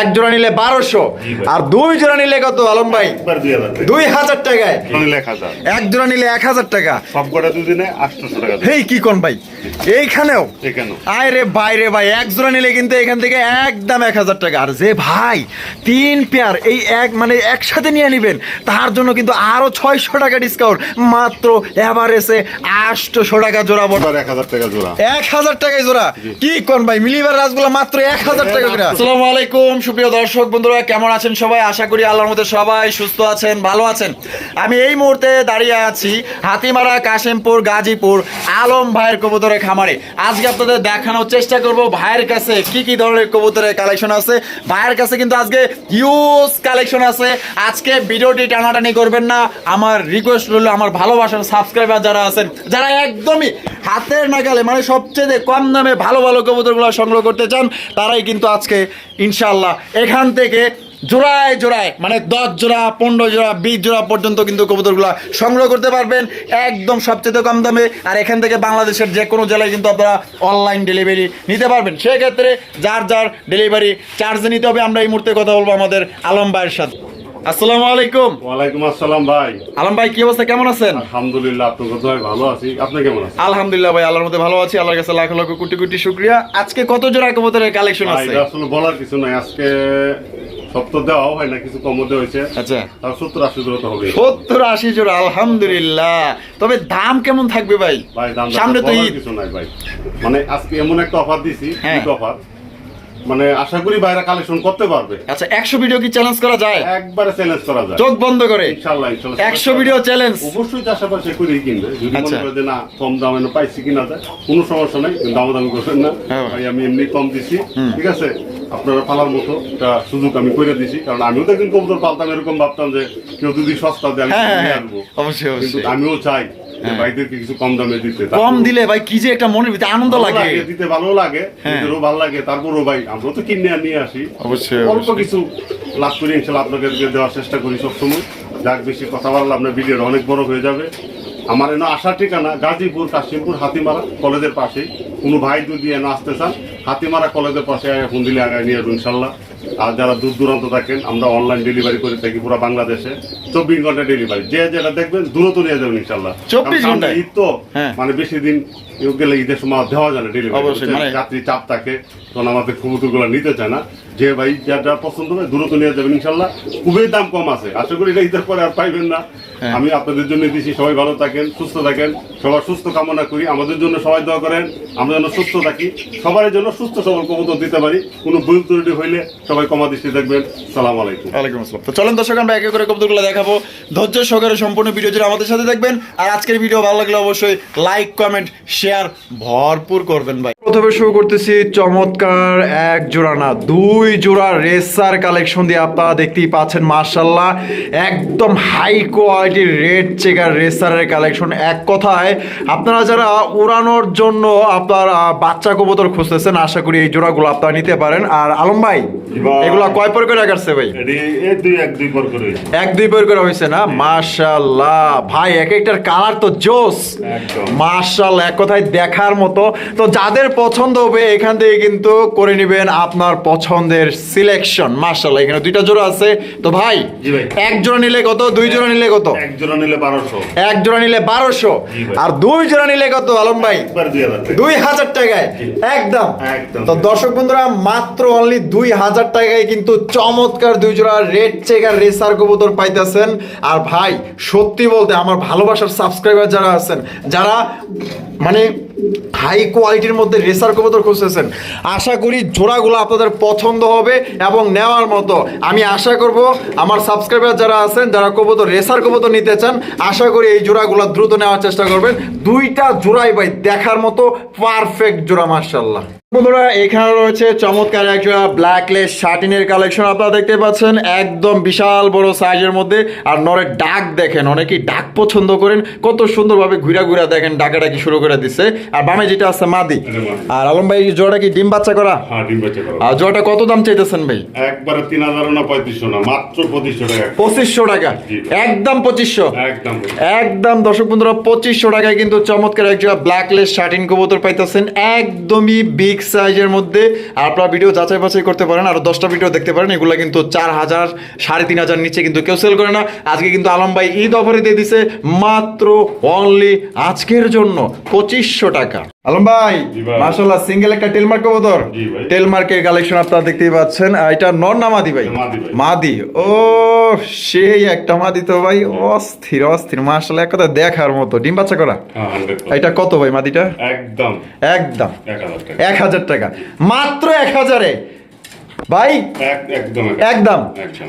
এক জোড়া নিলে বারোশো। আর দুই জোড়া নিলে কত আলম ভাই? দুই হাজার টাকায়। এক জোড়া নিলে এক হাজার। টাকা। দুদিনে হেই কি কোন ভাই? এইখানেও? আয় রে ভাই রে ভাই এক জোড়া নিলে কিন্তু এখান থেকে একদম এক হাজার টাকা। আর যে ভাই তিন পেয়ার এই এক মানে একসাথে নিয়ে নিবেন তার জন্য কিন্তু আরও ছয়শো টাকা ডিসকাউন্ট মাত্র এভারেজে আটশোশো টাকা জোড়া বড় এক হাজার টাকা জোড়া। এক হাজার টাকায় জোড়া? কি কোন ভাই মিলিবার রাজগুলা মাত্র এক হাজার টাকা আসসালামু আলাইকুম, সুপ্রিয় দর্শক বন্ধুরা, কেমন আছেন সবাই? আশা করি আল্লাহর মধ্যে সবাই সুস্থ আছেন, ভালো আছেন। আমি এই মুহূর্তে দাঁড়িয়ে আছি হাতিমারা, কাশিমপুর, গাজীপুর, আলম ভাইয়ের কবুতরের খামারে। আজকে আপনাদের দেখানোর চেষ্টা করব ভাইয়ের কাছে কি কি ধরনের কবুতরের কালেকশন আছে। ভাইয়ের কাছে কিন্তু আজকে হিউজ কালেকশন আছে। আজকে ভিডিওটি টানাটানি করবেন না। আমার রিকোয়েস্ট রইল আমার ভালোবাসার সাবস্ক্রাইবার যারা আছেন, যারা একদমই হাতের নাগালে মানে সবচেয়ে কম দামে ভালো ভালো কবুতরগুলো সংগ্রহ করতে চান, তারাই কিন্তু আজকে ইনশাল্লাহ এখান থেকে জোড়ায় জোড়ায় মানে দশ জোড়া, পনেরো জোড়া, বিশ জোড়া পর্যন্ত কিন্তু কবুতরগুলো সংগ্রহ করতে পারবেন একদম সবচেয়ে কম দামে। আর এখান থেকে বাংলাদেশের যে কোনো জেলায় কিন্তু আপনারা অনলাইন ডেলিভারি নিতে পারবেন। সেক্ষেত্রে যার যার ডেলিভারি চার্জ নিতে হবে, আমরা এই মুহূর্তে কথা বলব আমাদের আলম ভাইয়ের সাথে। আসসালামু আলাইকুম। ওয়ালাইকুম আসসালাম ভাই। আলম ভাই কি অবস্থা? কেমন আছেন? আলহামদুলিল্লাহ আপনার কথা ভালো আছি। আপনি কেমন আছেন? আলহামদুলিল্লাহ ভাই আল্লাহর মধ্যে ভালো আছি। আল্লাহর কাছে লাখ লক্ষ কোটি কোটি শুক্রিয়া। আজকে কত জোড়া কবুতরের কালেকশন আছে? আসলে বলার কিছু নাই। আজকে সপ্তাহ দেওয়াও হয় না কিছু হয়েছে। আচ্ছা। সত্তর আশি দূরত্ব হবে সত্তর আশি জোড়া আলহামদুলিল্লাহ। তবে দাম কেমন থাকবে ভাই? ভাই দাম সামনে তো কিছু নাই ভাই। মানে আজকে এমন একটা অফার দিছি অফার মানে আশা করি বাইরে কালেকশন করতে পারবে। আচ্ছা একশো ভিডিও কি চ্যালেঞ্জ করা যায়? একবারে চ্যালেঞ্জ করা যায়। চোখ বন্ধ করে? একশো ভিডিও চ্যালেঞ্জ অবশ্যই চাষাবাসে করে কিনবে যদি মনে আচ্ছা। করে যে না কম দামে না পাইছি কিনা যায় কোনো সমস্যা নাই দাম দামি করবেন না। হ্যাঁ। ভাই আমি এমনি কম দিছি ঠিক আছে? আপনারা পালার মতো একটা সুযোগ আমি করে দিছি কারণ আমিও তো একদিন কবুতর পালতাম এরকম ভাবতাম যে কেউ যদি সস্তা দেয় আমি হ্যাঁ হ্যাঁ আমিও চাই। ভাইদেরকে কিছু কম দামে দিতে কম দিলে ভাই কি যে একটা মনের ভিতরে আনন্দ লাগে। লাগে, দিতে ভালো লাগে হ্যাঁ। নিজেরও ভালো লাগে তারপরও ভাই আমরা তো কিনে নিয়ে আসি। অবশ্যই, অল্প কিছু লাভ করি ইনশাল্লাহ আপনাকে দেওয়ার চেষ্টা করি সবসময়। যাক বেশি কথা বললে আপনার ভিডিওটা অনেক বড় হয়ে যাবে। আমার এনে আসার ঠিকানা গাজীপুর কাশিমপুর হাতিমারা কলেজের পাশেই। কোনো ভাই যদি এনে আসতে চান হাতিমারা কলেজের পাশে ফোন দিলে আগে নিয়ে আসব ইনশাল্লাহ। আর যারা দূর দূরান্ত থাকেন আমরা অনলাইন ডেলিভারি করে থাকি পুরো বাংলাদেশে। চব্বিশ ঘণ্টা ডেলিভারি যে যেটা দেখবেন দূরত্ব নিয়ে যাবেন ইনশাল্লাহ। চব্বিশ ঘণ্টা ঈদ তো হ্যাঁ। মানে বেশি দিন গেলে ঈদের সময় দেওয়া যায় না ডেলিভারি মানে- যাত্রী চাপ থাকে তখন আমাদের কবুতরগুলো নিতে চায় না। যে ভাই পছন্দ হবে দূরত্ব নিয়ে যাবেন ইনশাল্লাহ। খুবই দাম কম আছে। আশা করি এটা ঈদের পরে আর পাইবেন না। হ্যাঁ। আমি আপনাদের জন্য দিছি সবাই ভালো থাকেন সুস্থ থাকেন। সবার সুস্থ কামনা করি। আমাদের জন্য সবাই দোয়া করেন আমরা যেন সুস্থ থাকি। সবার জন্য সুস্থ সবল কবুতর দিতে পারি। কোনো ভুল ত্রুটি হইলে সবাই কমা দৃষ্টি দেখবেন। সালাম আলাইকুম। ওয়ালাইকুম আসসালাম। তো চলেন দর্শক আমরা একে করে কবুতরগুলো দেখাবো। ধৈর্য সহকারে সম্পূর্ণ ভিডিও জুড়ে আমাদের সাথে দেখবেন। আর আজকের ভিডিও ভালো লাগলে অবশ্যই লাইক কমেন্ট শেয়ার ভরপুর করবেন ভাই। প্রথমে শুরু করতেছি চমৎকার এক জোড়া না দুই জোড়া রেসার কালেকশন দিয়ে আপনারা দেখতেই পাচ্ছেন মার্শাল্লাহ একদম হাই কোয়ালিটির রেড চেকার রেসারের কালেকশন। এক কথায় আপনারা যারা উড়ানোর জন্য আপনার বাচ্চা কবুতর খুঁজতেছেন আশা করি এই জোড়াগুলো আপনারা নিতে পারেন। আর আলম ভাই এগুলা কয় পর করে কাটছে ভাই? দুই এক দুই পর করে এক দুই বের করে হয়েছে না? মাশাল্লাহ ভাই এক একটার কালার তো জোস। একদম। মাশাল্লাহ এক কথায় দেখার মতো। তো যাদের পছন্দ হবে এখান থেকে কিন্তু করে নেবেন আপনার পছন্দের সিলেকশন মাশাল্লাহ এখানে দুইটা জোড়া আছে। তো ভাই এক জোড়া নিলে কত? দুই জোড়া নিলে কত? এক জোড়া নিলে বারোশো। এক জোড়া নিলে বারোশো। আর দুই জোড়া নিলে কত আলম ভাই? দুই হাজার টাকায়। একদম। একদম। তো দর্শক বন্ধুরা মাত্র অনলি দুই হাজার টাকায় কিন্তু চমৎকার দুই জোড়া রেড চেকার রেসার কবুতর পাইতেছেন। আর ভাই সত্যি বলতে আমার ভালোবাসার সাবস্ক্রাইবার যারা আছেন যারা মানে হাই কোয়ালিটির মধ্যে রেসার কবুতর খুঁজতেছেন। আশা করি জোড়াগুলো আপনাদের পছন্দ হবে এবং নেওয়ার মতো। আমি আশা করব আমার সাবস্ক্রাইবার যারা আছেন, যারা কবুতর রেসার কবুতর নিতে চান, আশা করি এই জোড়াগুলো দ্রুত নেওয়ার চেষ্টা করবেন। দুইটা জোড়াই ভাই, দেখার মতো পারফেক্ট জোড়া মার্শাল্লাহ বন্ধুরা এখানে রয়েছে চমৎকার এক জোড়া ব্ল্যাকলেস শার্টিনের কালেকশন আপনারা দেখতে পাচ্ছেন একদম বিশাল বড় সাইজের মধ্যে। আর নরের ডাক দেখেন অনেকেই ডাক পছন্দ করেন। কত সুন্দরভাবে ঘুরা ঘুরা দেখেন ডাকাডাকি শুরু করে দিছে। আর বামে যেটা আছে মাদি। আর আলম ভাই জোড়াটা কি ডিম বাচ্চা করা? হ্যাঁ ডিম বেচে করো। আর জোড়াটা কত দাম চাইতেছেন ভাই? একবারে তিন হাজার না পঁয়ত্রিশশো না মাত্র পঁচিশশো টাকা। পঁচিশশো টাকা। একদম পঁচিশশো। একদম একদম দর্শক বন্ধুরা পঁচিশশো টাকায় কিন্তু চমৎকার এক জোড়া ব্ল্যাকলেস শার্টিন কবুতর পাইতেছেন। একদমই বিগ বিগ সাইজের মধ্যে আপনারা ভিডিও যাচাই বাছাই করতে পারেন। আর দশটা ভিডিও দেখতে পারেন। এগুলো কিন্তু চার হাজার সাড়ে তিন হাজার নিচে কিন্তু কেউ সেল করে না। আজকে কিন্তু আলম ভাই ঈদ অফারে দিয়ে দিছে মাত্র অনলি আজকের জন্য পঁচিশশো টাকা। আলম ভাই মাশাল্লাহ সিঙ্গেল একটা টেলমার্ক কবুতর। টেলমার্কের কালেকশন আপনারা দেখতেই পাচ্ছেন। এটা নর না মাদি ভাই? মাদি ও সেই একটা মাদি তো ভাই। অস্থির অস্থির। মাশাল্লাহ এক কথা দেখার মতো। ডিম বাচ্চা করা? হ্যাঁ, 100% এটা কত ভাই মাদিটা? একদম। একদম। এক হাজার টাকা। মাত্র এক হাজারে। ভাই? একদম।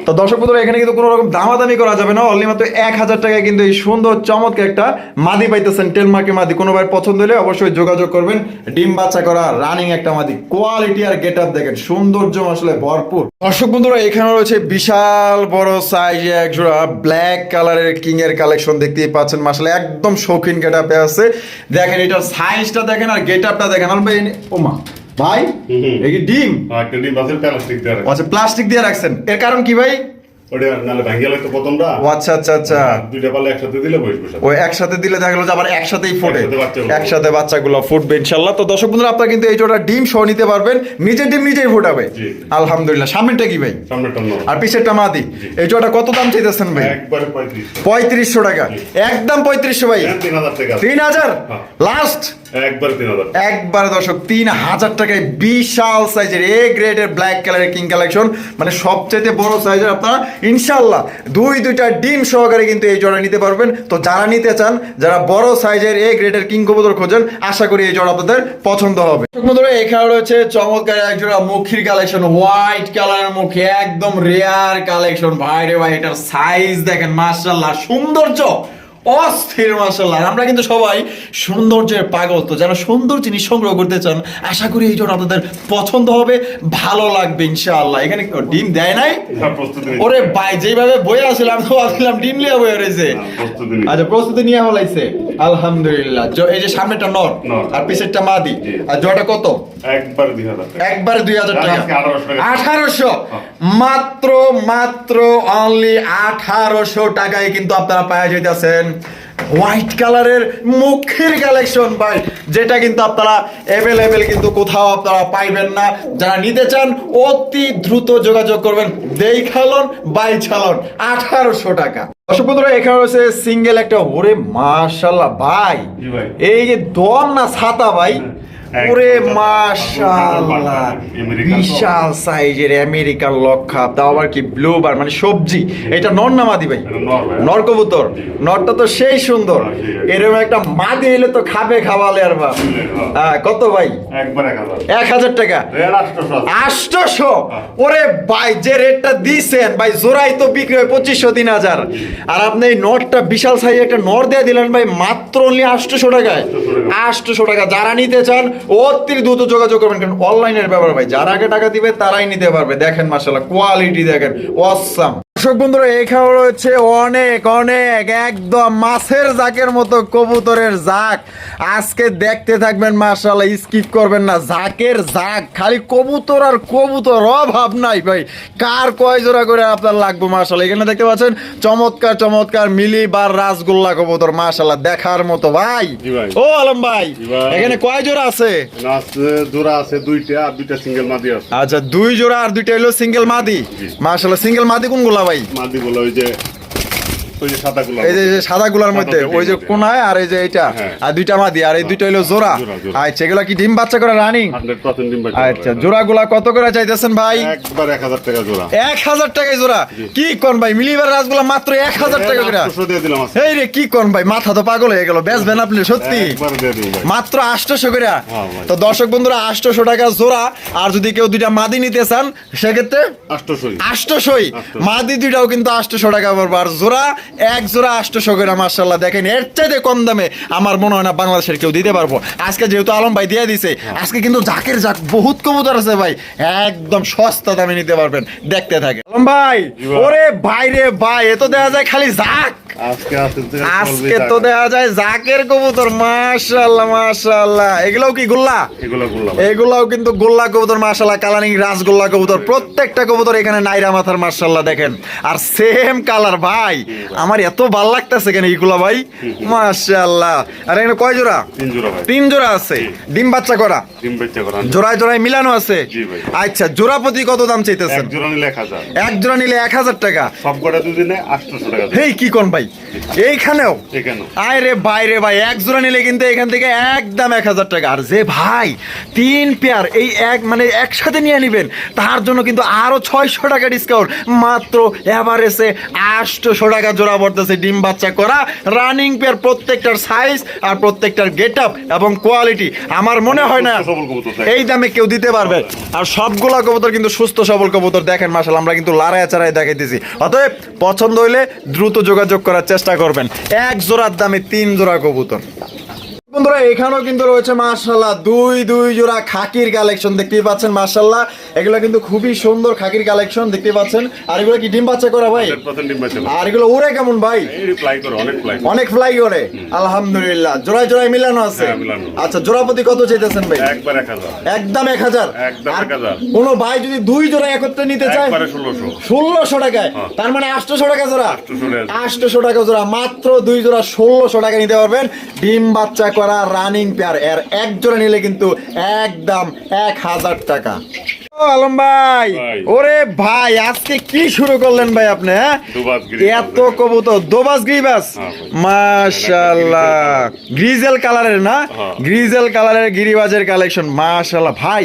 তো দর্শক বন্ধুরা এখানে কিন্তু কোনো রকম দামাদামি করা যাবে না। অনলি মাত্র এক হাজার টাকায় কিন্তু এই সুন্দর চমৎকার একটা মাদি পাইতেছেন টেলমার্কে মাদি। কোনো ভাই পছন্দ হলে অবশ্যই যোগাযোগ করবেন। ডিম বাচ্চা করা রানিং একটা মাদি। কোয়ালিটি আর গেট আপ দেখেন সৌন্দর্য আসলে ভরপুর। দর্শক বন্ধুরা এখানে রয়েছে বিশাল বড় সাইজ এক জোড়া ব্ল্যাক কালারের কিং এর কালেকশন দেখতেই পাচ্ছেন। মাসালে একদম শৌখিন গেট আপে আছে। দেখেন এটার সাইজটা দেখেন আর গেট আপটা দেখেন ওমা ভাই। এই ডিম? একটা ডিম বাসের প্লাস্টিক রাখে। আচ্ছা প্লাস্টিক দিয়ে রাখছেন। এর কারণ কি ভাই? ওটা নাহলে ভাঙিয়ে লাগতো প্রথমটা। আচ্ছা আচ্ছা আচ্ছা। দুইটা পালে একসাথে দিলে বসবে ওই একসাথে দিলে দেখা গেলো যে আবার একসাথেই ফোটে। একসাথে বাচ্চাগুলো। ফুটবে তো দর্শক বন্ধুরা আপনারা কিন্তু এই জোড়া ডিম সহ নিতে পারবেন। নিজের ডিম নিজেই ফোটাবে। জি। আলহামদুলিল্লাহ। সামনেটা কি ভাই? সামনেটা আর পিছেরটা মাদি। এই জোড়াটা কত দাম চাইতেছেন ভাই? একবারে টাকা। একদম পঁয়ত্রিশশো ভাই। হ্যাঁ, তিন হাজার টাকা। হ্যাঁ। লাস্ট মানে দুই, দুইটা ডিম সহকারে কিন্তু এই নিতে পারবেন। তো যারা নিতে চান, যারা বড় সাইজের এ গ্রেডের আশা করি এই আপনাদের পছন্দ হবে। রয়েছে চমৎকার এক জোড়া মুখির কালেকশন হোয়াইট কালারের মুখে, একদম রেয়ার কালেকশন ভাই রে ভাই, এটার সাইজ দেখেন মাশাল্লাহ সৌন্দর্য। অস্থির মাসাল্লাহ আমরা কিন্তু সবাই সৌন্দর্যের পাগল তো যারা সুন্দর জিনিস সংগ্রহ করতে চান আশা করি এই জন্য আপনাদের পছন্দ হবে ভালো লাগবে ইনশাআল্লাহ। এখানে ডিম দেয় নাই? ওরে ভাই যেভাবে বয়ে আসলে আমি তো ভাবছিলাম ডিম লিয়া বয়ে রয়েছে। আচ্ছা প্রস্তুতি নিয়ে হলাইছে আলহামদুলিল্লাহ। এই যে সামনেটা নর। আর পিছেরটা মাদি। আর জটা কত? একবারে দুই হাজার একবারে দুই হাজার টাকা। আজকে 1800 টাকা। আঠারোশো? হ্যাঁ। মাত্র মাত্র অনলি আঠারোশো টাকায় কিন্তু আপনারা পাওয়া যাইতেছেন হোয়াইট কালারের মুখের কালেকশন ভাই। যেটা কিন্তু আপনারা অ্যাভেলেবেল কিন্তু কোথাও আপনারা পাইবেন না। যারা নিতে চান অতি দ্রুত যোগাযোগ করবেন। দেখালন বাই ছালন। আঠারোশো টাকা। দর্শক বন্ধুরা এখানে রয়েছে সিঙ্গেল একটা ওরে মাশাল্লাহ ভাই। এই যে দম না ছাতা ভাই। হ্যাঁ, ওরে মাশাআল্লাহ। বিশাল সাইজের আমেরিকান তাও আবার কি ব্লু বার মানে সবজি। এটা নর না মাদি ভাই? নর কবুতর। নরটা তো সেই সুন্দর। হ্যাঁ। এরকম একটা মাদি এলে তো খাবে খাওয়ালে আর হ্যাঁ। কত ভাই? এক হাজার। টাকা। আষ্টশো হ্যাঁ। ওরে ভাই যে রেটটা দিছেন ভাই জোড়াই তো বিক্রি হয় পঁচিশশো তিন হাজার। আর আপনি এই নটটা বিশাল সাইজ একটা নট দিয়ে দিলেন ভাই মাত্র অনলি আষ্টশো টাকায়। 800 আষ্টশো টাকা। যারা নিতে চান অতি দ্রুত যোগাযোগ করবেন, কারণ অনলাইনের ব্যাপার ভাই, যারা আগে টাকা দিবে, তারাই নিতে পারবে। দেখেন মাসাল্লাহ কোয়ালিটি দেখেন অসাম দর্শক বন্ধুরা এখানে রয়েছে অনেক অনেক একদম মাছের জাকের মতো কবুতরের জাক। আজকে দেখতে থাকবেন মার্শাল্লাহ স্কিপ করবেন না জাকের জাক। খালি কবুতর আর কবুতর অভাব নাই ভাই। কার কয় জোড়া করে আপনার লাগবে মার্শাল্লাহ এখানে দেখতে পাচ্ছেন চমৎকার চমৎকার মিলি বার রাসগোল্লা কবুতর মার্শাল্লাহ দেখার মতো ভাই। ও আলম ভাই এখানে কয় জোড়া আছে? জোড়া আছে দুইটা দুইটা সিঙ্গেল মাদি আছে। আচ্ছা দুই জোড়া আর দুইটা হলো সিঙ্গেল মাদি। মার্শাল্লাহ সিঙ্গেল মাদি কোনগুলা ভাই। মাদি গুলো ওই যে ওই যে সাদা এই যে যে মধ্যে ওই যে কোনায় আর এই যে এইটা হ্যাঁ। আর দুইটা মাদি আর এই দুইটা হলো জোড়া। জোড়া, জোড়া। আচ্ছা এগুলা কি ডিম বাচ্চা করে রানিং হান্ড্রেড পার্সেন্ট ডিম বাচ্চা আচ্ছা করে। কত করে চাইতেছেন ভাই? একবার এক হাজার টাকা জোড়া। এক হাজার জোড়া? কি কোন ভাই মিলিবার রাসগুলা মাত্র টাকা করে? আটশোশো দিয়ে দিলাম এই রে কি কোন ভাই মাথা তো পাগল হয়ে গেল। বেচবেন আপনি সত্যি? মাত্র আটশোশো করে। হ্যাঁ তো দর্শক বন্ধুরা আটশোশো টাকা জোড়া আর যদি কেউ দুইটা মাদি নিতে চান সেক্ষেত্রে আটশোশোই আষ্টশোই আটশোশো। মাদি দুইটাও কিন্তু আষ্টশো টাকা পড়বে আর জোড়া। এক জোড়া আষ্টশো করে মার্শাল্লাহ দেখেন এর চাইতে কম দামে আমার মনে হয় না বাংলাদেশের কেউ দিতে পারব। আজকে যেহেতু আলম ভাই দিয়ে দিছে আজকে কিন্তু জাকের জাক বহুত কবুতর আছে ভাই একদম সস্তা দামে নিতে পারবেন দেখতে থাকে আলম ভাই ওরে ভাই রে ভাই এ তো দেখা যায় খালি জাক। আজকে তো দেখা যায় জাকের কবুতর মাশাআল্লাহ মাশাআল্লাহ। এগুলোও কি গোল্লা? এগুলাও কিন্তু গোল্লা কবুতর মাশাআল্লাহ কালারিং রাসগোল্লা কবুতর। প্রত্যেকটা কবুতর এখানে নাইরা মাথার মাশাআল্লাহ দেখেন। আর সেম কালার ভাই। আমার এত ভালো লাগতেছে কেন এগুলা ভাই? মাশাআল্লাহ। আর এখানে কয় জোড়া? তিন জোড়া ভাই। তিন জোড়া আছে। ডিম বাচ্চা করা? ডিম বেচা করা। জোড়ায় জোড়ায় মিলানো আছে? আচ্ছা জোড়া প্রতি কত দাম চাইতেছেন? এক জোড়া নিলে এক হাজার। এক জোড়া নিলে এক হাজার টাকা। সব কটা দুদিনে আটশোশো টাকা। হেই কি কোন ভাই? এইখানেও? এখানে আয় রে ভাই রে ভাই এক জোড়া নিলে কিন্তু এখান থেকে একদম এক হাজার টাকা। আর যে ভাই তিন পেয়ার এই এক মানে একসাথে নিয়ে নিবেন তার জন্য কিন্তু আরও ছয়শো টাকা ডিসকাউন্ট মাত্র এভারেজে আটশোশো টাকা জোড়া পড়তেছে ডিম বাচ্চা করা। রানিং পেয়ার প্রত্যেকটার সাইজ আর প্রত্যেকটার গেট আপ এবং কোয়ালিটি আমার মনে হয় না। এই দামে কেউ দিতে পারবে। আর সবগুলা কবুতর কিন্তু সুস্থ সবল কবুতর। দেখেন মাসাল আমরা কিন্তু লাড়ায় চাড়াই দেখাইতেছি। অতএব পছন্দ হইলে দ্রুত যোগাযোগ করার চেষ্টা করবেন। এক জোড়ার দামে তিন জোড়া কবুতর। বন্ধুরা এখানেও কিন্তু রয়েছে মার্শাল্লাহ দুই দুই জোড়া খাকির কালেকশন দেখতেই পাচ্ছেন মার্শাল্লাহ এগুলো কিন্তু খুবই সুন্দর খাকির কালেকশন দেখতে পাচ্ছেন। আর এগুলো কি ডিম বাচ্চা করা ভাই? 100% ডিম বেচা করা। আর এগুলো উড়ে কেমন ভাই? অনেক ফ্লাই করে। আলহামদুলিল্লাহ। জোড়ায় জোড়ায় মিলানো আছে? হ্যাঁ, আচ্ছা জোড়াপতি কত চাইতেছেন ভাই? একদম এক হাজার? একদম আর 1000 কোনো ভাই যদি দুই জোড়া একত্রে নিতে চায়? ষোলোশো। টাকায়? হ্যাঁ। তার মানে আটশোশো টাকা জোড়া? 800 টাকা। আটশোশো টাকা জোড়া। মাত্র দুই জোড়া ষোলোশো টাকা নিতে পারবেন। ডিম বাচ্চা করা রানিং পেয়ার এর এক জোড়া নিলে কিন্তু একদম এক হাজার টাকা। আলম ভাই। ওরে ভাই আজকে কি শুরু করলেন ভাই আপনি হ্যাঁ? এত কবুতর দোবাস গ্রিবাস হ্যাঁ ভাই। মাশাআল্লাহ গ্রিজেল কালারের না? হ্যাঁ। গ্রিজেল কালারের গিরিবাজের কালেকশন মাশাআল্লাহ ভাই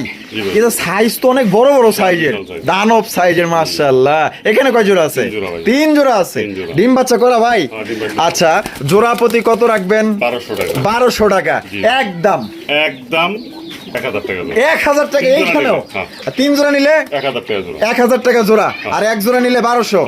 এটা সাইজ তো অনেক বড় বড় সাইজের দানব সাইজের মাশাআল্লাহ এখানে কয় জোড়া আছে? তিন জোড়া আছে? ডিম বাচ্চা করা ভাই। আচ্ছা জোড়া প্রতি কত রাখবেন? বারোশো টাকা। বারোশো টাকা। একদম। একদম এক হাজার টাকা তিন জোড়া এইখানেও? নিলে, হ্যাঁ। আর তিন জোড়া নিলে? এক হাজার টাকা জোড়া। জোড়া। আর এক জোড়া নিলে বারোশো।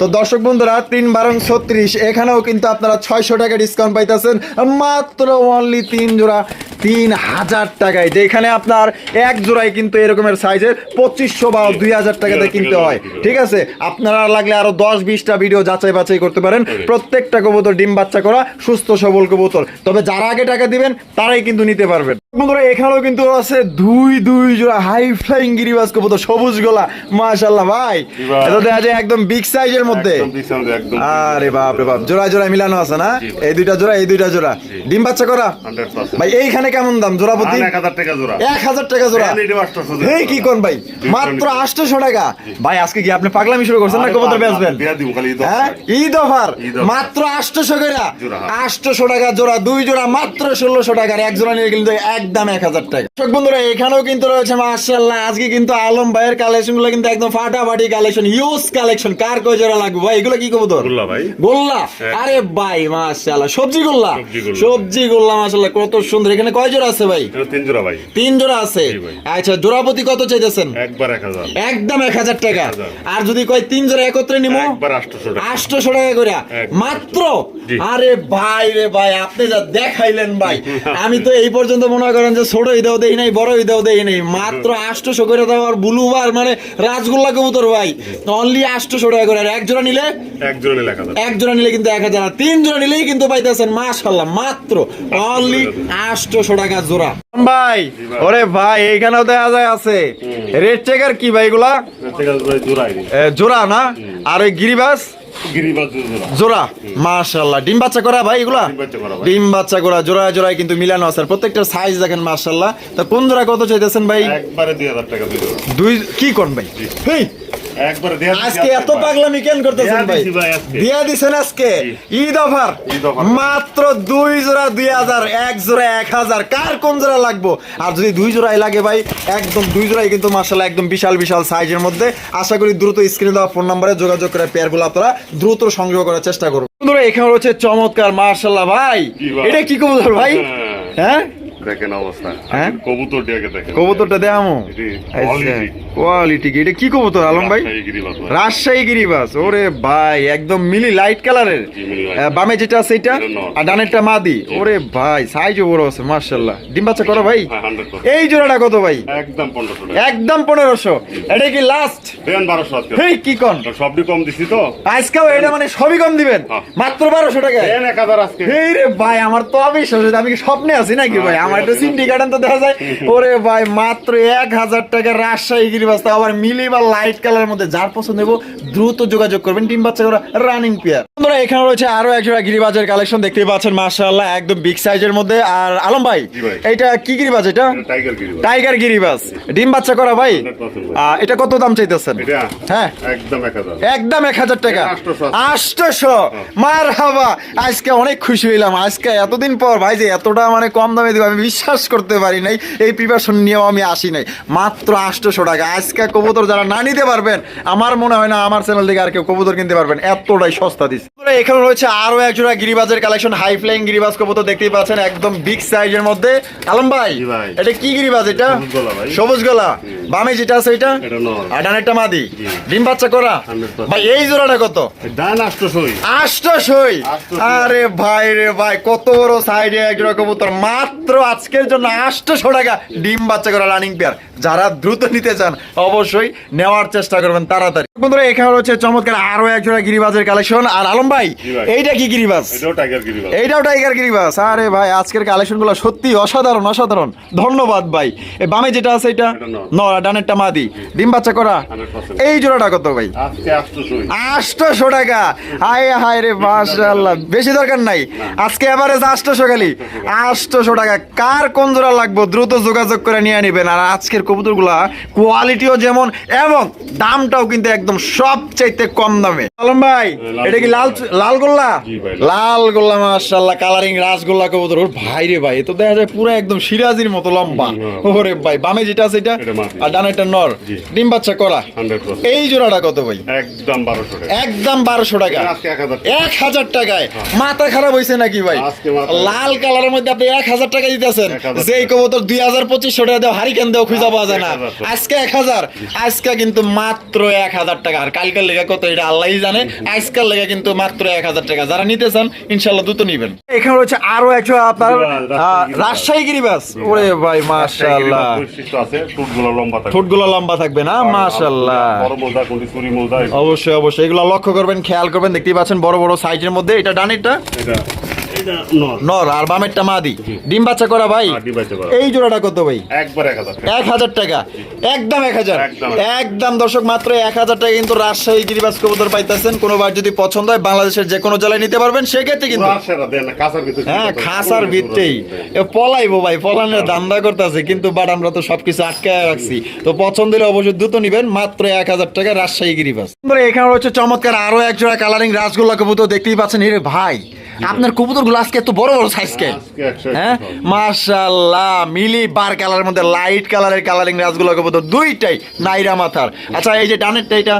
তো দর্শক বন্ধুরা তিন বারং ছত্রিশ এখানেও কিন্তু আপনারা ছয়শো টাকা ডিসকাউন্ট পাইতেছেন। মাত্র অনলি তিন জোড়া তিন হাজার টাকায়। যেখানে আপনার এক জোড়ায় কিন্তু এরকমের সাইজের পঁচিশশো বা দুই হাজার টাকাতে কিনতে হয়। ঠিক আছে? আপনারা লাগলে আরও দশ বিশটা ভিডিও যাচাই বাছাই করতে পারেন। প্রত্যেকটা কবুতর ডিম বাচ্চা করা সুস্থ সবল কবুতর। তবে যারা আগে টাকা দিবেন তারাই কিন্তু নিতে পারবেন। বন্ধুরা এখানেও কিন্তু আছে দুই দুই জোড়া হাই ফ্লাইং গিরিবাজ কবুতর সবুজ গোলা মাশাল্লাহ ভাই। এটা দেখা যায় একদম বিগ সাইজের মধ্যে। আরে বাপ রে বাপ জোড়া জোড়া মিলানো আছে না? এই দুইটা জোড়া এই দুইটা জোড়া। ডিম বাচ্চা করা? ভাই এইখানে কেমন দাম? জোড়া প্রতি? আর এক হাজার টাকা জোড়া। এক হাজার টাকা জোড়া। এই কি কোন ভাই? মাত্র আটশোশো টাকা। ভাই আজকে কি আপনি পাগলামি শুরু করছেন না কবুতর বেচবেন? বিয়া দিব খালি ঈদ হ্যাঁ। ঈদ অফার। মাত্র আটশোশো করে জোড়া। আটশোশো টাকা জোড়া দুই জোড়া মাত্র ষোলোশো টাকার এক জোড়া নিয়ে কিন্তু একদম এক হাজার টাকা। দর্শক বন্ধুরা এখানেও কিন্তু রয়েছে মার্শাল্লাহ আজকে কিন্তু আলম ভাইয়ের কালেকশনগুলো কিন্তু একদম ফাটাফাটি কালেকশন হিউজ কালেকশন কার কয় জোড়া লাগবে? ভাই এগুলো কি গোল্লা ভাই। গোল্লা? হ্যাঁ। আরে ভাই মার্শাল্লাহ সবজি গোল্লা? সবজি গোল্লা। মার্শাল্লাহ কত সুন্দর। এখানে কয় জোড়া আছে ভাই? তিন জোড়া ভাই। তিন জোড়া আছে। আচ্ছা জোড়াপতি কত চাইতেছেন? একবার এক হাজার। একদম এক হাজার টাকা। আর যদি কয় তিন জোড়া একত্রে নিবো আটশোশো টাকা। করে মাত্র? আরে ভাই রে ভাই আপনি যা দেখাইলেন ভাই। আমি তো এই পর্যন্ত মনে করেন যে ছোট ঈদেও দেই নাই বড় ঈদেও দেই নাই। মাত্র আটশোশো করে দেওয়ার বুলুবার মানে রাজগোল্লা কবুতর ভাই। অনলি আটশোশো টাকা করে। আর এক জোড়া নিলে? এক জোড়া নিলে এক এক জোড়া নিলে কিন্তু এক হাজার। আর তিন জোড়া নিলেই কিন্তু পাইতেছেন মাশাল্লাহ মাত্র অনলি আটশোশো টাকা জোড়া। ভাই ওরে ভাই এইখানেও দেখা যায় আছে। রেড চেকার কি ভাই এগুলা? জোড়া না? আর ওই গিরিবাস? জোড়া। মাশাল্লাহ ডিম বাচ্চা করা ভাই এগুলা? ডিম বাচ্চা করা জোড়ায় জোড়ায় কিন্তু মিলানো আছে। প্রত্যেকটা সাইজ দেখেন মাশাল্লাহ তা কোন জোড়া কত চাইতেছেন ভাই? একবারে দুই হাজার টাকা দুই কি কোন ভাই? হেই, একবারে দেয়া দিছি আজকে এত পাগলামি কেন করতেছেন ভাই? দিছি ভাই আজকে। দিয়া দিছেন আজকে? ঈদ অফার? মাত্র দুই জোড়া দুই হাজার এক জোড়া এক হাজার। কার কোন জোড়া লাগবো? আর যদি দুই জোড়াই লাগে ভাই একদম দুই জোড়াই কিন্তু মার্শাল্লাহ একদম বিশাল বিশাল সাইজের মধ্যে। আশা করি দ্রুত স্ক্রিনে দেওয়া ফোন নম্বরে যোগাযোগ করে পেয়ারগুলো আপনারা দ্রুত সংগ্রহ করার চেষ্টা করব এখানে রয়েছে চমৎকার মার্শাল্লাহ ভাই ভাই? এটা কি কবুতর ভাই হ্যাঁ। হ্যাঁ দেখেন অবস্থা। হ্যাঁ? কবুতর দেখেন। কবুতরটা দেখামো? কোয়ালিটি এটা কি কবুতর আলম ভাই? রাজশাহী গিরিবাজ ভাই। রাজশাহী গিরিবাস ওরে ভাই একদম মিলি লাইট কালারের জি, মিলি light। আহ, বামে যেটা আছে এটা? এটা আর ডানেরটা মাদি। ওরে ভাই সাইজও বড় আছে মার্শাল্লাহ ডিম বাচ্চা করো ভাই? হ্যাঁ, 100% এই জোড়াটা কত ভাই? একদম পনেরোশো একদম পনেরোশো। এটা কি লাস্ট বারোশো হেই কি কন? সবটি কম দিছি তো। আজকেও এটা মানে সবই কম দিবেন? হ্যাঁ। মাত্র বারোশো টাকা দেন এক হাজার আজকে। এই রে ভাই আমার তো অবিশ্বাস আমি কি স্বপ্নে আছি নাকি ভাই? আমার একটু সিন্ডিকেট তো দেখা যায়। ওরে ভাই মাত্র এক হাজার টাকা রাজশাহী গিরিবাস্তা আবার মিলি বা লাইট কালারের মধ্যে যার পছন্দ নেব দ্রুত যোগাযোগ করবেন টিম বাচ্চা করা রানিং পেয়ার বন্ধুরা এখানে রয়েছে আরও একজোড়া গিরিবাজের কালেকশন দেখতেই পাচ্ছেন মাশাআল্লাহ একদম বিগ সাইজের মধ্যে। আর আলম ভাই এটা কি গিরিবাজ এটা? টাইগার গিরিবাজ। ডিম বাচ্চা করা ভাই? এটা কত দাম চাইতেছেন? হ্যাঁ? একদম এক হাজার। এক টাকা। আটশোশো মার হাবা আজকে অনেক খুশি হইলাম আজকে এতদিন পর ভাই যে এতটা মানে কম দামে দিব আমি বিশ্বাস করতে পারি নাই এই প্রিপারেশন নিয়েও আমি আসি নাই। মাত্র আটশোশো টাকা। আজকে কবুতর যারা না নিতে পারবেন আমার মনে হয় না আমার চ্যানেল থেকে আর কেউ কবুতর কিনতে পারবেন। এতটাই সস্তা দিচ্ছে এখানে রয়েছে আরও এক জোড়া গিরিবাজের কালেকশন হাই ফ্লাইং গিরিবাজ কবুতর দেখতেই পাচ্ছেন একদম বিগ সাইজের মধ্যে। আলম ভাই এটা কি গিরিবাজ এটা? সবুজ গলা বামে যেটা আছে এটা। আর ডানেরটা মাদি। ডিম বাচ্চা করা? ভাই এই জোড়াটা কত? ডান আষ্টশই আষ্টশই। আরে ভাই রে ভাই কত বড় সাইডে একজোড়া কবুতর। মাত্র আজকের জন্য আশা ছোড়া গা ডিম বাচ্চা করা রানিং পেয়ার যারা দ্রুত নিতে চান অবশ্যই নেওয়ার চেষ্টা করবেন তাড়াতাড়ি। বন্ধুরা এখানে রয়েছে চমৎকার আরও একজোড়া গিরিবাজের কালেকশন। আর আলম ভাই এইটা কি গিরিবাজ? এটাও টাইগার গিরিবাজ। এইটাও টাইগার গিরিবাস আরে ভাই আজকের কালেকশনগুলো সত্যি অসাধারণ অসাধারণ। ধন্যবাদ ভাই। বামে যেটা আছে এটা নর। ডানেরটা মাদি। ডিম বাচ্চা করা। এই জোড়াটা কত ভাই? আটশোশো। টাকা। হায় হায় রে মাশাআল্লাহ। বেশি দরকার নাই। আজকে এভারেজ আটশোশো খালি। আটশোশো টাকা। কার কোন জোড়া লাগবে? দ্রুত যোগাযোগ করে নিয়ে নেবেন। আর আজকের কবুতরগুলা কোয়ালিটিও যেমন এবং দামটাও কিন্তু একদম সবচাইতে কম দামে। আলম ভাই এটা কি লাল লাল গোল্লা? লাল। গোল্লা মাশাআল্লাহ কালারিং রাসগোল্লা কবুতর। ওর ভাই রে ভাই তো দেখা যায় পুরো একদম সিরাজির মতো লম্বা। ওরে ভাই বামে যেটা আছে এটা এটা। আর ডানেরটা নর। ডিম বাচ্চা করা। এই জোড়াটা কত ভাই? একদম বারোশো টাকা। একদম বারোশো টাকা। আজকে এক হাজার টাকায়। মাথা খারাপ হয়েছে নাকি ভাই? লাল কালারের মধ্যে আপনি এক হাজার টাকা দিতেছেন। 1000 যেই কবুতর দুই হাজার পঁচিশশো টাকা দেওয়া হারিকেন দেওয়া খুঁজে পাওয়া যায় না আজকে এক হাজার। আজকে কিন্তু মাত্র এক হাজার টাকা। আর কালকের লেগে কত এটা আল্লাহই জানে। আজকের লেগে কিন্তু মাত্র এক হাজার টাকা। যারা নিতে চান ইনশাল্লাহ দ্রুত নিবেন। এখানে রয়েছে আরও একশো আপনার রাজশাহী গিরিবাস। ওরে ভাই ঠোঁটগুলো লম্বা থাকবে। না? অবশ্যই অবশ্যই। এগুলো লক্ষ্য করবেন খেয়াল করবেন। দেখতেই পাচ্ছেন বড় বড় সাইজের মধ্যে। এটা ডানিটা এটা। নর। আর বামেরটা মাদি। ডিম বাচ্চা করা ভাই? করা। এই জোড়াটা কত ভাই? একবার এক হাজার টাকা। একদম এক হাজার। একদম। দর্শক মাত্র এক হাজার টাকা কিন্তু রাজশাহী গিরিবাস কবুতর পাইতেছেন। কোনো বার যদি পছন্দ হয় বাংলাদেশের যে কোনো জেলায় নিতে পারবেন সেক্ষেত্রে কিন্তু হ্যাঁ? খাসার ভিত্তেই। পলাইবো ভাই পলানের দান্দা করতেছে কিন্তু বাট আমরা তো সবকিছু আটকায় রাখছি। তো পছন্দ হলে অবশ্যই দ্রুত নিবেন মাত্র এক হাজার টাকা রাজশাহী গিরিবাস। এখানে রয়েছে চমৎকার আরও এক জোড়া কালারিং রাসগোল্লা কবুতর দেখতেই পাচ্ছেন এরে ভাই। আপনার কবুতরগুলো আজকে এত বড় বড় সাইজ কে? হ্যাঁ? মাশাল্লাহ মিলি বার কালারের মধ্যে লাইট কালারের কালারিং রাসগুলো কবুতর দুইটাই নাইরা মাথার। আচ্ছা এই যে ডানেরটা এটা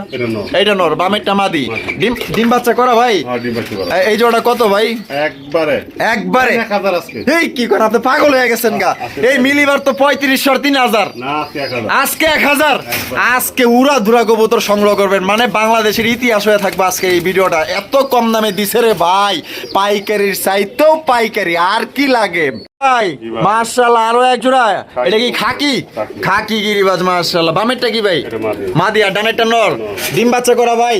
এটা নর। বামেরটা মাদি। ডিম ডিম বাচ্চা করা ভাই? হ্যাঁ, ডিম বাচ্চা করা। এই জোড়া কত ভাই? একবারে। একবারে? এই কি করেন আপনি পাগল হয়ে গেছেন গা। এই মিলিবার তো পঁয়ত্রিশ আর তিন হাজার। না আজকে এক হাজার। আজকে এক হাজার? আজকে উড়া ধুরা কবুতর সংগ্রহ করবেন। মানে বাংলাদেশের ইতিহাস হয়ে থাকবে আজকে এই ভিডিওটা। এত কম দামে দিছে রে ভাই। পাইকারির চাইতেও পাইকারি আর কি লাগে? ভাই মার্শাল্লাহ আরও এক জোড়া। খাকি। এটা কি খাকি? খাকি। খাকি গিরিবাজ মার্শাল্লাহ বামেরটা কি ভাই? মাদি। মাদি। আর ডানেরটা নর। ডিম বাচ্চা করা ভাই?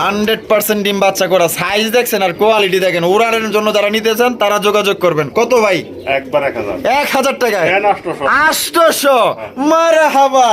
Hundred percent. ডিম বাচ্চা করা। সাইজ দেখছেন আর কোয়ালিটি দেখেন। উড়ানের জন্য যারা নিতে চান তারা যোগাযোগ করবেন। কত ভাই? একবার এক হাজার। টাকায়। আষ্টশো মারে হাবা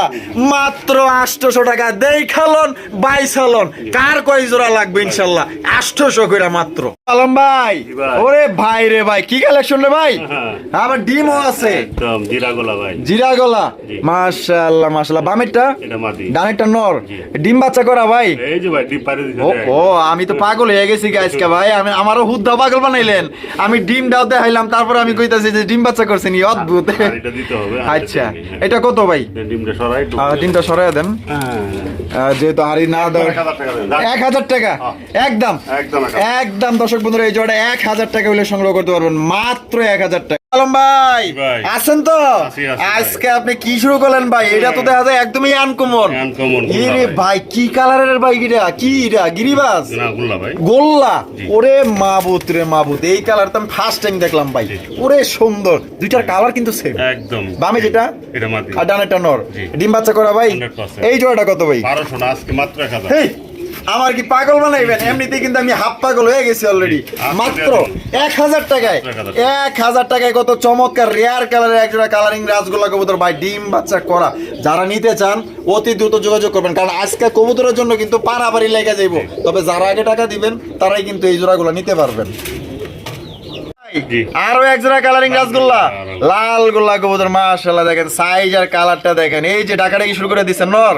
মাত্র আষ্টশো টাকা। দেখালন বাইশালন কার কয় জোড়া লাগবে ইনশাল্লাহ? আষ্টশো করে মাত্র। আলম ভাই। ভাই। ওরে ভাই রে ভাই কি কালেকশন রে ভাই? হ্যাঁ। আবার ডিমও আছে। একদম জিরা গোলা ভাই। জিরা গলা মাশাআল্লাহ মাশাআল্লাহ। বামেরটা? এটা মাদি। ডানেরটা নর। ডিম বাচ্চা করা ভাই? এই যে ভাই ডিম পারে দিছে ও আমি তো পাগল হয়ে গেছি গাইসকা ভাই। আমি আমারও হুদ্দা পাগল বানাইলেন। আমি ডিম দাও দেখাইলাম তারপর আমি কইতাছি যে ডিম বাচ্চা করছেন ই অদ্ভুত। এটা দিতে হবে আচ্ছা এটা কত ভাই? ডিমটা সরাই। ডিমটা সরাই দেন। হ্যাঁ। যেহেতু হাড়ি না দাও এক হাজার টাকা? হ্যাঁ। একদম। একদম দর্শক বন্ধুরা এই জোড়া এক হাজার টাকা হলে সংগ্রহ করতে পারবেন। মাত্র এক হাজার টাকা। আলম ভাই। আছেন তো। আজকে আপনি কি শুরু করলেন ভাই? এটা তো দেখা যায় একদমই আনকমন ইরে ভাই। কি কালারের ভাই এটা? কি এটা? গোল্লা? ওরে মাবুত রে মাবুত এই কালার তো আমি ফার্স্ট টাইম দেখলাম ভাই। ওরে সুন্দর। দুইটার কালার কিন্তু সেম একদম। বামে যেটা? আর নর। ডিম বাচ্চা করা ভাই? এই জোড়াটা কত ভাই? বারোশো না আজকে মাত্র এক হাজার। হেই! আমার কি পাগল বানাইবেন? এমনিতে কিন্তু আমি হাফ পাগল হয়ে গেছি অলরেডি মাত্র এক হাজার টাকায় এক হাজার টাকায় কত চমৎকার রেয়ার কালারের একজোড়া কালারিং রাজগোল্লা কবুতর। ভাই ডিম বাচ্চা করা। যারা নিতে চান অতি দ্রুত যোগাযোগ করবেন। কারণ আজকে কবুতরের জন্য কিন্তু পারাপারি লেগে যাইব। তবে যারা আগে টাকা দিবেন তারাই কিন্তু এই জোড়াগুলো নিতে পারবেন। আরও এক জোড়া কালারিং রাসগোল্লা লাল গোল্লা কবুতর মাশাআল্লাহ দেখেন সাইজ আর কালারটা দেখেন। এই যে ঢাকাটা কি শুরু করে দিচ্ছেন নর।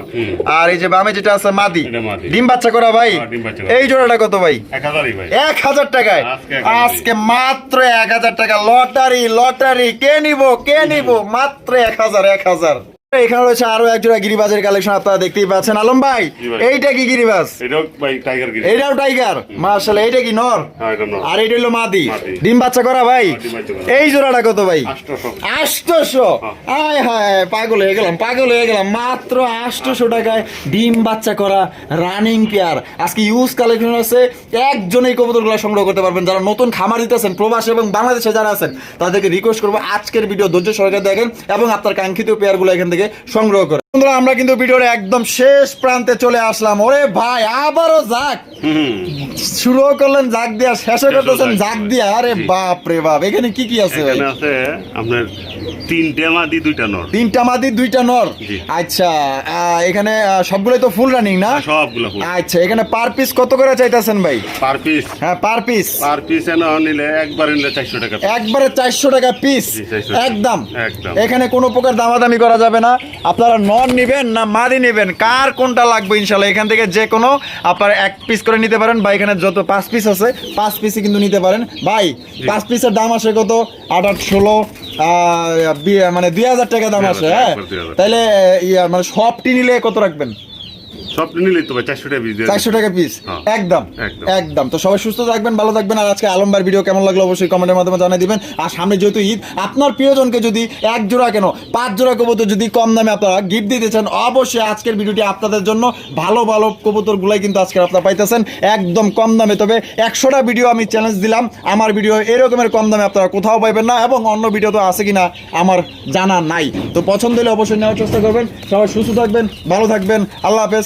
আর এই যে বামে যেটা আছে মাদি। ডিম বাচ্চা করা ভাই? হ্যাঁ। এই জোড়াটা কত ভাই? এক হাজার টাকায়। আজকে মাত্র এক হাজার টাকা। Lottery lottery. কে নিব কে নিব? মাত্র এক হাজার এক হাজার। এখানে রয়েছে আরও এক জোড়া গিরিবাজের কালেকশন আপনারা দেখতেই পাচ্ছেন। আলম ভাই এইটা কি গিরিবাজ? এটাও ভাই টাইগার মার্শাল্লাহ এইটা কি নর? হ্যাঁ নয় আর এটা হলো মাদি। ডিম বাচ্চা করা ভাই। এই জোড়াটা কত ভাই? আটশোশো। আষ্টশো হ্যাঁ। আয় হায় পাগল হয়ে গেলাম পাগল হয়ে গেলাম। মাত্র আষ্টশো টাকায় ডিম বাচ্চা করা রানিং পেয়ার আজকে ইউজ কালেকশন আছে। একজন এই কবুতরগুলো সংগ্রহ করতে পারবেন। যারা নতুন খামার দিতেছেন প্রবাস এবং বাংলাদেশে যারা আছেন তাদেরকে রিকোয়েস্ট করব আজকের ভিডিও ধৈর্য সহকারে দেখেন এবং আপনার কাঙ্ক্ষিত পেয়ারগুলো এখান থেকে সংগ্রহ করেন বন্ধুরা আমরা কিন্তু ভিডিওর একদম শেষ প্রান্তে চলে আসলাম। ওরে ভাই আবারও যাক শুরু করলেন জাগ দিয়া শেষে করতেছেন জাগ দিয়া। আরে বাপ রে বাপ এখানে কি কি আছে ভাই? এখানে আছে আপনার তিনটে মাদি দুইটা নর। তিনটা মাদি দুইটা নর? আচ্ছা এখানে আহ, সবগুলোই তো ফুল রানিং না? সবগুলো ফুল আচ্ছা এখানে পার পিস কত করে চাইতেছেন ভাই? পার পিস হ্যাঁ পার পিস পার পিস এনে নিলে একবার নিলে চারশো টাকা একবারে চারশো টাকা পিস 400। একদম। একদম। এখানে কোনো প্রকার দামাদামি করা যাবে না। আপনারা নন নেবেন না মাদি নেবেন? কার কোনটা লাগবে ইনশাল্লাহ? এখান থেকে যে কোনো আপনার এক পিস করে নিতে পারেন বা এখানে যত পাঁচ পিস আছে পাঁচ পিসই কিন্তু নিতে পারেন। ভাই পাঁচ পিসের দাম আসে কত? আট আট ষোলো আহ, মানে দুই হাজার টাকা দাম আসে হ্যাঁ? একবার 2000 তাহলে মানে সবটি নিলে কত রাখবেন? সব নিলে তো চারশো টাকা পিস চারশো টাকা পিস হ্যাঁ। একদম একদম। তো সবাই সুস্থ থাকবেন ভালো থাকবেন আর আজকে আলমবার ভিডিও কেমন লাগল অবশ্যই কমেন্টের মাধ্যমে জানিয়ে দিবেন। আর সামনে যেহেতু ঈদ আপনার প্রিয়জনকে যদি এক জোড়া কেন পাঁচ জোড়া কবুতর যদি কম দামে আপনারা গিফট দিতে চান অবশ্যই আজকের ভিডিওটি আপনাদের জন্য ভালো ভালো কবুতর গুলাই কিন্তু আজকে আপনারা পাইতেছেন। একদম কম দামে তবে একশোটা ভিডিও আমি চ্যালেঞ্জ দিলাম। আমার ভিডিও এরকমের কম দামে আপনারা কোথাও পাইবেন না এবং অন্য ভিডিও তো আছে কিনা আমার জানা নাই। তো পছন্দ হলে অবশ্যই নেওয়ার চেষ্টা করবেন। সবাই সুস্থ থাকবেন ভালো থাকবেন। আল্লাহ হাফেজ।